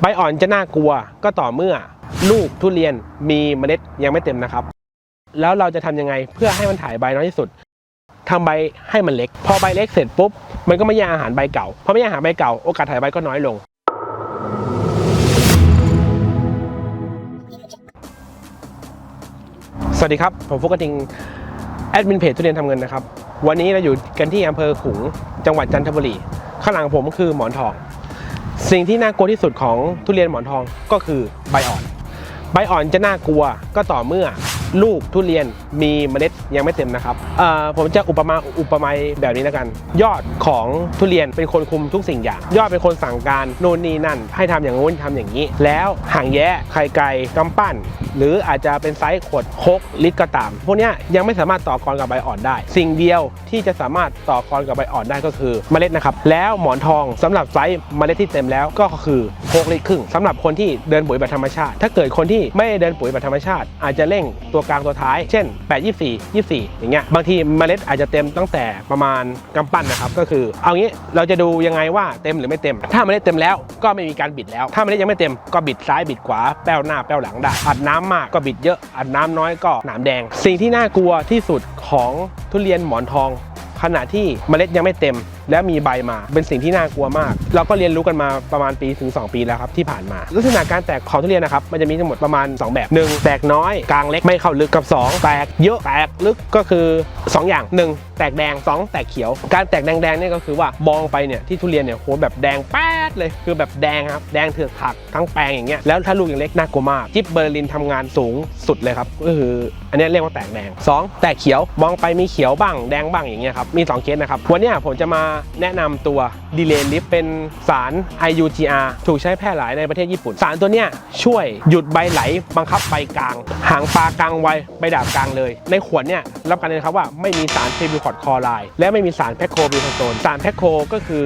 ใบอ่อนจะน่ากลัวก็ต่อเมื่อลูกทุเรียนมีเมล็ดยังไม่เต็มนะครับ แล้วเราจะทำยังไงเพื่อให้มันถ่ายใบน้อยที่สุดทำใบให้มันเล็ก พอใบเล็กเสร็จปุ๊บมันก็ไม่แย่งอาหารใบเก่าพอไม่แย่งอาหารใบเก่าโอกาสถ่ายใบก็น้อยลง สวัสดีครับ ผมฟุกกระทิงแอดมินเพจทุเรียนทำเงินนะครับ วันนี้เราอยู่กันที่อำเภอขุงจังหวัดจันทบุรีข้างหลังผมคือหมอนทอง สิ่งที่น่ากลัวที่สุดของทุเรียนหมอนทองก็คือใบอ่อน ใบอ่อนจะน่ากลัวก็ต่อเมื่อ ลูกทุเรียนมีเมล็ดยังไม่เต็มนะครับผมจะอุปมาอุปไมยแบบนี้แล้วกัน ยอดของทุเรียนเป็นคนคุมทุกสิ่งอย่าง ยอดเป็นคนสั่งการโน่นนี่นั่น ให้ทำอย่างงู้นทำอย่างนี้ แล้วห่างแย้ไข่ไก่กำปั้น หรืออาจจะเป็นไซส์ขวดโคกลิตรก็ตาม พวกนี้ยังไม่สามารถต่อกรกับใบอ่อนได้ สิ่งเดียวที่จะสามารถต่อกรกับใบอ่อนได้ก็คือเมล็ดนะครับแล้วหมอนทองสำหรับไซส์เมล็ดที่เต็มแล้วก็คือโคกลิตรครึ่งสำหรับคนที่เดินปุ๋ยแบบธรรมชาติ ถ้าเกิดคนที่ไม่เดินปุ๋ยแบบธรรมชาติ อาจจะเร่งตัวกลางตัวท้าย เช่น 8 24 24 อย่างเงี้ย บางทีเมล็ดอาจจะเต็มตั้งแต่ประมาณกำปั้นนะครับ ก็คือ เอางี้เราจะดูยังไงว่าเต็มหรือไม่เต็ม ถ้าเมล็ดเต็มแล้วก็ไม่มีการบิดแล้ว ถ้าเมล็ดยังไม่เต็มก็บิดซ้ายบิดขวา แป้วหน้าแป้วหลังได้ อัดน้ำมากก็บิดเยอะ อัดน้ำน้อยก็หนามแดง สิ่งที่น่ากลัวที่สุดของทุเรียนหมอนทอง ขณะที่เมล็ดยังไม่เต็ม และมีใบมา เป็นสิ่งที่น่ากลัวมาก เราก็เรียนรู้กันมาประมาณปีถึง 2 ปีแล้วครับที่ผ่านมา ลักษณะการแตกของทุเรียนนะครับมันจะมีทั้งหมดประมาณ 2 แบบ 1 แตกน้อยกลางเล็กไม่เข้าลึกกับ 2 แตกเยอะแตกลึกก็คือ 2 อย่าง 1 แตกแดง 2 แตกเขียว การแตกแดงๆนี่ก็คือว่ามองไปเนี่ยที่ทุเรียนเนี่ยโหแบบแดงแป๊ดเลยคือแบบแดงครับแดงเถือกผักทั้งแปลงอย่างเงี้ยแล้วถ้าลูกยังเล็กน่ากลัวมากจิ๊บเบอร์ลินทำงานสูงสุดเลยครับก็คืออันนี้เรียกว่าแตกแดง 2 แตกเขียวมองไปมีเขียวบ้างแดงบ้างอย่างเงี้ยครับมี2เคสนะครับวันนี้ผมจะมาแนะนำตัวดีเลนลิฟเป็นสาร IUGR ถูกใช้แพร่หลายในประเทศญี่ปุ่น สารตัวเนี้ยช่วยหยุดใบไหล บังคับใบกลาง หางปลากลางไวใบดาบกลางเลย ในขวดเนี่ยรับประกันเลยครับว่าไม่มีสารเทบิคอดคอไลและไม่มีสารแพคโคบิโทโซนสารแพคโคก็คือ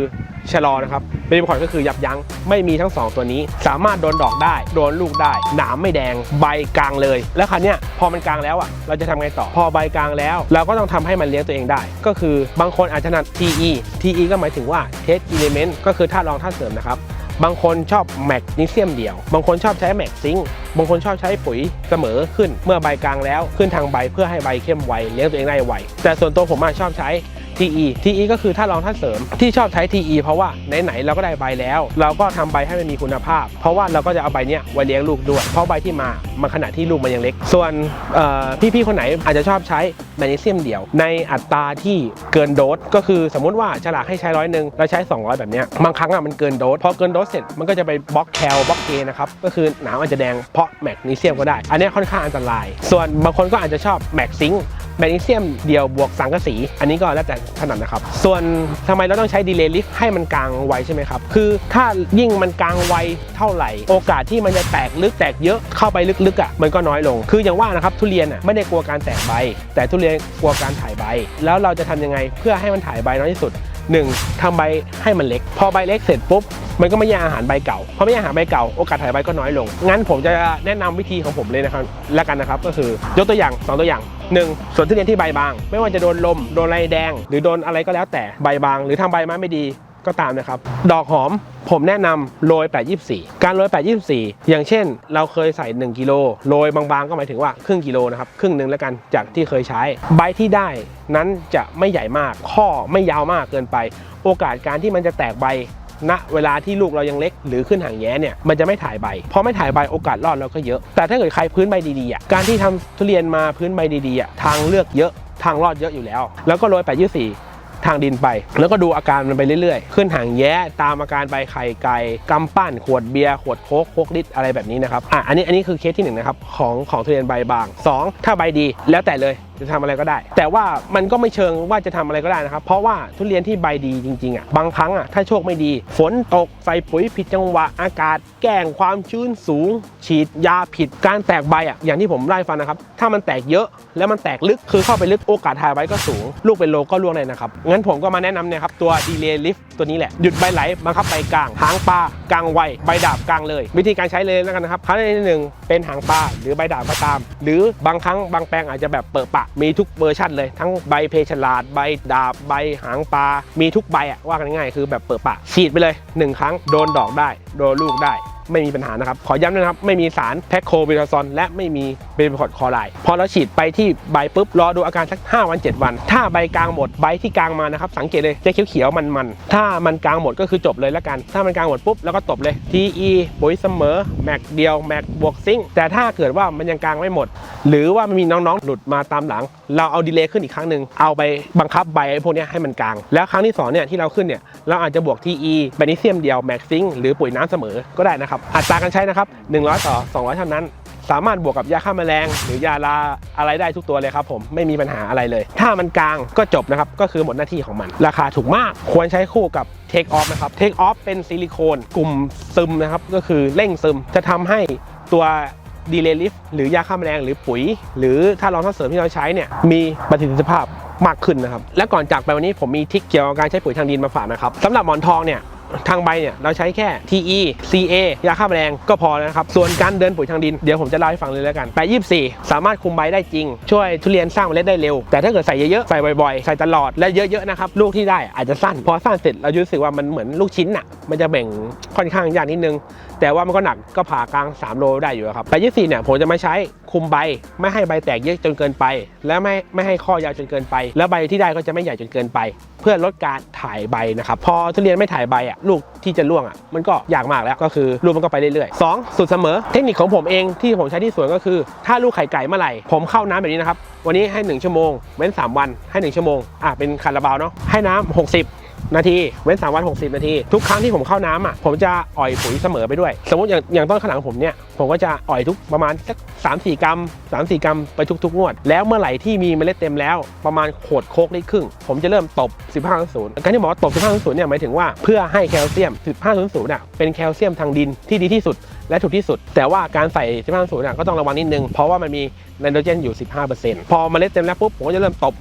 ชะลอนะครับเบบิคอดก็คือยับยั้งไม่มีทั้งสองตัวนี้ สามารถโดนดอกได้ โดนลูกได้ หนามไม่แดง ใบกลางเลย แล้วคราวเนี้ยพอมันกลางแล้วอะเราจะทำไงต่อพอใบกลางแล้ว เราก็ต้องทำให้มันเลี้ยงตัวเองได้ ก็คือบางคนอาจจะถนัด TE TE ก็หมายถึงว่า Test Element ก็คือธาตุรองธาตุเสริมนะครับบางคนชอบแมกนีเซียมเดี่ยว บางคนชอบใช้แมกซิงบางคนชอบใช้ปุ๋ยเสมอขึ้น เมื่อใบกลางแล้วขึ้นทางใบเพื่อให้ใบเข้มไวเลี้ยงตัวเองได้ไวแต่ส่วนตัวผมอะชอบใช้ TE TE ก็คือท่ารองท่าเสริม ที่ชอบใช้ TE เพราะว่าไหนๆเราก็ได้ใบแล้ว เราก็ทำใบให้มันมีคุณภาพ เพราะว่าเราก็จะเอาใบเนี้ยไว้เลี้ยงลูกด้วย เพราะใบที่มามันขณะที่ลูกมันยังเล็ก ส่วนพี่ๆคนไหนอาจจะชอบใช้แมกนีเซียมเดี่ยว ในอัตราที่เกินโดสก็คือสมมุติว่าฉลากให้ใช้ร้อยหนึ่งเราใช้ 200 แบบเนี้ยบางครั้งอะมันเกินโดสพอเกินโดสเสร็จมันก็จะไปบล็อกแคลบล็อกเกนะครับก็คือหนามอาจจะแดงเพราะแมกนีเซียมก็ได้ อันนี้ค่อนข้างอันตราย ส่วนบางคนก็อาจจะชอบแมกซิงแมกนีเซียมเดียวบวกสังกะสี อันนี้ก็แล้วแต่ถนัดนะครับ ส่วนทำไมเราต้องใช้ดีเลย์ลิฟให้มันกลางไวใช่ไหมครับ คือถ้ายิ่งมันกลางไวเท่าไหร่ โอกาสที่มันจะแตกลึกแตกเยอะเข้าไปลึกๆอะมันก็น้อยลง คืออย่างว่านะครับทุเรียนอะไม่ได้กลัวการแตกใบแต่ทุเรียนกลัวการถ่ายใบ แล้วเราจะทำยังไงเพื่อให้มันถ่ายใบน้อยที่สุด 1. ทำใบให้มันเล็ก พอใบเล็กเสร็จปุ๊บมันก็ไม่ย่งอาหารใบเก่าพอไม่ย่งอาหารใบเก่าโอกาสถ่ายใบก็น้อยลง งั้นผมจะแนะนำวิธีของผมเลยนะครับแล้วกันนะครับ ก็คือยกตัวอย่าง 2 ตัวอย่าง 1. ส่วนทุเรียนที่ใบบาง ไม่ว่าจะโดนลมโดนไรแดง หรือโดนอะไรก็แล้วแต่ใบบาง หรือทำใบมาไม่ดี ก็ตามนะครับ ดอกหอมผมแนะนำโรย 824 การโรย 824 อย่างเช่น เราเคยใส่ 1 กิโลโรยบางๆ ก็หมายถึงว่าครึ่งกิโลนะครับ ครึ่งหนึ่งแล้วกันจากที่เคยใช้ ใบที่ได้นั้นจะไม่ใหญ่มาก ข้อไม่ยาวมากเกินไป โอกาสการที่มันจะแตกใบณเวลาที่ลูกเรายังเล็กหรือขึ้นหางแย้เนี่ยมันจะไม่ถ่ายใบพอไม่ถ่ายใบโอกาสรอดเราก็เยอะ แต่ถ้าเกิดใครพื้นใบดีๆอะการที่ทำทุเรียนมาพื้นใบดีๆอะทางเลือกเยอะทางรอดเยอะอยู่แล้ว แล้วก็โรยแปดยี่สี่ ทางดินไป แล้วก็ดูอาการมันไปเรื่อยๆ ขึ้นหางแย้ตามอาการใบไข่ไก่กำปั้น ขวดเบียร์ขวดโค้กโค้กลิตรอะไรแบบนี้นะครับอะอันนี้อันนี้คือเคสที่หนึ่งนะครับของของทุเรียนใบบางสองถ้าใบดีแล้วแต่เลยจะทำอะไรก็ได้ แต่ว่ามันก็ไม่เชิงว่าจะทำอะไรก็ได้นะครับ เพราะว่าทุเรียนที่ใบดีจริงๆอะบางครั้งอะถ้าโชคไม่ดี ฝนตกใส่ปุ๋ยผิดจังหวะอากาศ แกล้งความชื้นสูง ฉีดยาผิดการแตกใบอะอย่างที่ผมไล่ฟันนะครับ ถ้ามันแตกเยอะแล้วมันแตกลึกคือเข้าไปลึกโอกาสถ่ายไว้ก็สูง ลูกเป็นโลก็ล่วงเลยนะครับ งั้นผมก็มาแนะนำเนี่ยครับตัวดีเลย์ลิฟตัวนี้แหละ หยุดใบไหลบังคับใบกลาง หางปลากลางไวใบดาบกลางเลย วิธีการใช้เลยแล้วกันนะครับครั้งที่หนึ่งเป็นหางปลาหรือใบดาบก็ตาม หรือบางครั้งบางแปลงอาจจะแบบเปิดปะมีทุกเวอร์ชันเลยทั้งใบเพชรลาดใบดาบใบหางปลา มีทุกใบอะว่ากันง่ายๆคือแบบเปิดปะฉีดไปเลยหนึ่งครั้งโดนดอกได้ โดนลูกได้ ไม่มีปัญหานะครับ ขอย้ำนะครับ ไม่มีสารแพคโคบิทาซอนและไม่มีเบนพอดคอไรด์พอเราฉีดไปที่ใบปุ๊บรอดูอาการสัก 5 วัน 7 วัน ถ้าใบกลางหมดใบที่กลางมานะครับสังเกตเลยจะเขียวๆมันๆถ้ามันกลางหมดก็คือจบเลยแล้วกัน ถ้ามันกลางหมดปุ๊บแล้วก็ตบเลย TE ปุ๋ยเสมอแม็กเดียวแม็กบวกซิงแต่ถ้าเกิดว่ามันยังกลางไม่หมด หรือว่ามันมีน้องๆหลุดมาตามหลัง เราเอาดีเลย์ขึ้นอีกครั้งหนึ่งเอาไปบังคับใบไอ้พวกนี้ให้มันกลาง แล้วครั้งที่สองเนี่ยที่เราขึ้นเนี่ยเราอาจจะบวก TE แมกนีเซียมเดียวแม็กซิงหรือปุ๋ยน้ำเสมอก็ได้นะครับอัตราการใช้นะครับ100ต่อ200เท่านั้น สามารถบวกกับยาฆ่าแมลง หรือยาลาอะไรได้ทุกตัวเลยครับผมไม่มีปัญหาอะไรเลย ถ้ามันกลางก็จบนะครับ ก็คือหมดหน้าที่ของมัน ราคาถูกมากควรใช้คู่กับ Take Off นะครับ Take Off เป็นซิลิโคนกลุ่มซึมนะครับ ก็คือเร่งซึมจะทำให้ตัวดีเลย์ลิฟหรือยาฆ่าแมลงหรือปุ๋ย หรือถ้าเราทดเสริมที่เราใช้เนี่ยมีประสิทธิภาพมากขึ้นนะครับ และก่อนจากไปวันนี้ผมมีทิคเกี่ยวกับการใช้ปุ๋ยทางดินมาฝากนะครับสำหรับหมอนทองเนี่ย ทางใบเนี่ยเราใช้แค่ TE CA ยาฆ่าแมลงก็พอแล้วนะครับ ส่วนการเดินปุ๋ยทางดินเดี๋ยวผมจะเล่าให้ฟังเลยแล้วกันแปดยี่สี่สามารถคุมใบได้จริง ช่วยทุเรียนสร้างเมล็ดได้เร็ว แต่ถ้าเกิดใส่เยอะๆ ใส่บ่อยๆ ใส่ตลอดและเยอะๆนะครับลูกที่ได้อาจจะสั้น พอสั้นเสร็จเรารู้สึกว่ามันเหมือนลูกชิ้นอะมันจะแบ่งค่อนข้างยากนิดนึงแต่ว่ามันก็หนักก็ผ่ากลาง 3 โลได้อยู่ครับแปดยี่สี่เนี่ยผมจะมาใช้คุมใบ ไม่ให้ใบแตกเยอะจนเกินไป และไม่ไม่ให้ข้อยาวจนเกินไป แล้วใบที่ได้ก็จะไม่ใหญ่จนเกินไป เพื่อลดการถ่ายใบนะครับพอทุเรียนไม่ถ่ายใบอะลูกที่จะร่วงอะมันก็ยากมากแล้วก็คือลูกมันก็ไปเรื่อยๆสองสุดเสมอ เทคนิคของผมเองที่ผมใช้ที่สวนก็คือ ถ้าลูกไข่ไก่เมื่อไหร่ผมเข้าน้ำแบบนี้นะครับวันนี้ให้ 1 ชั่วโมงเว้น 3 วันให้ 1 ชั่วโมงอะเป็นคาราบาวเนาะให้น้ำ60 นาที เว้น 3 วัน 60 นาที ทุกครั้งที่ผมเข้าน้ำอะผมจะอ่อยปุ๋ยเสมอไปด้วย สมมติอย่างอย่างต้นขลังผมเนี่ยผมก็จะอ่อยทุกประมาณสัก3-4กรัม3-4กรัมไปทุกๆงวด แล้วเมื่อไหร่ที่มีเมล็ดเต็มแล้วประมาณขวดโคกลิตรครึ่ง ผมจะเริ่มตบ 15.0 การที่บอกว่าตบ 15.0 เนี่ยหมายถึงว่าเพื่อให้แคลเซียม 15.0น่ะเป็นแคลเซียมทางดินที่ดีที่สุดและถูกที่สุด แต่ว่าการใส่ 15.0น่ะก็ต้องระวังนิดนึง เพราะว่ามันมีไนโตรเจนอยู่ 15%พอเมล็ดเต็มแล้วปุ๊บผมก็จะเริ่มตบ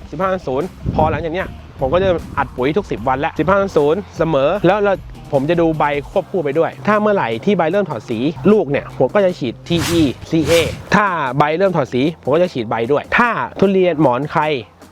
15.0 พอหลังจากเนี้ย ผมก็จะอัดปุ๋ยทุก 10 วันแล้ว 15.0 เสมอ แล้วเราผมจะดูใบควบคู่ไปด้วย ถ้าเมื่อไหร่ที่ใบเริ่มถอดสีลูกเนี่ยผมก็จะฉีด TE CA ถ้าใบเริ่มถอดสี ผมก็จะฉีดใบด้วย ถ้าทุเรียนหมอนใคร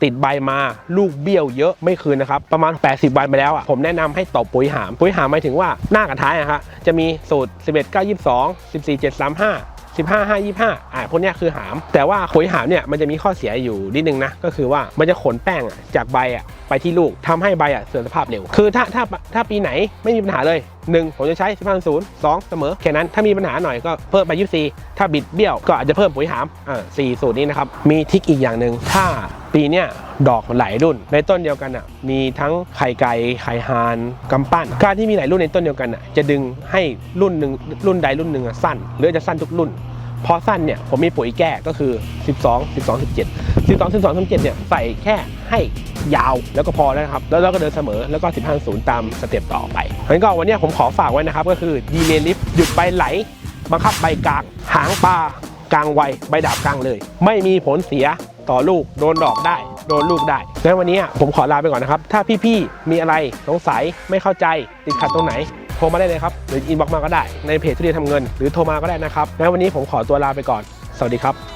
ติดใบมาลูกเบี้ยวเยอะไม่คืนนะครับ ประมาณ 80 วันไปแล้วอะผมแนะนำให้ตบปุ๋ยหาม ปุ๋ยหามหมายถึงว่าหน้ากับท้ายอะครับจะมีสูตร 11 9 22 14 7 35 15 5 25อ่าพวกเนี้ยคือหาม แต่ว่าปุ๋ยหามเนี่ยมันจะมีข้อเสียอยู่นิดนึงนะ ก็คือว่ามันจะขนแป้งอะจากใบอะไปที่ลูกทำให้ใบอะเสื่อมสภาพเร็ว คือถ้าถ้าถ้าปีไหนไม่มีปัญหาเลย1 ผมจะใช้ 15 0 2 เสมอ แค่นั้นถ้ามีปัญหาหน่อยก็เพิ่มไป 24 ถ้าบิดเบี้ยวก็อาจจะเพิ่มปุ๋ยหามอ่าสี่สูตรนี้นะครับ มีทิกอีกอย่างหนึ่งถ้าปีเนี้ยดอกหลายรุ่น ในต้นเดียวกันอะมีทั้งไข่ไก่ไข่ฮานกำปั้น การที่มีหลายรุ่นในต้นเดียวกันอะจะดึงให้รุ่นหนึ่งรุ่นใดรุ่นหนึ่งอะสั้น หรือจะสั้นทุกรุ่นพอสั้นเนี่ยผมมีปุ๋ยแก้ก็คือ 12 12 17 12 12 17เนี่ยใส่แค่ ให้ยาวแล้วก็พอแล้วนะครับ แล้วเราก็เดินเสมอแล้วก็ 15 0 ตามสเต็ปต่อไปงั้นก็วันนี้ผมขอฝากไว้นะครับ ก็คือดีเลลิฟหยุดใบไหล บังคับใบกลาง หางปลากลางไวใบดาบกลางเลย ไม่มีผลเสียต่อลูกโดนดอกได้ โดนลูกได้งั้นวันนี้ผมขอลาไปก่อนนะครับ ถ้าพี่ๆมีอะไรสงสัยไม่เข้าใจติดขัดตรงไหนโทรมาได้เลยครับ หรืออินบ็อกมาก็ได้ในเพจทุเรียนทำเงิน หรือโทรมาก็ได้นะครับงั้นวันนี้ผมขอตัวลาไปก่อน สวัสดีครับ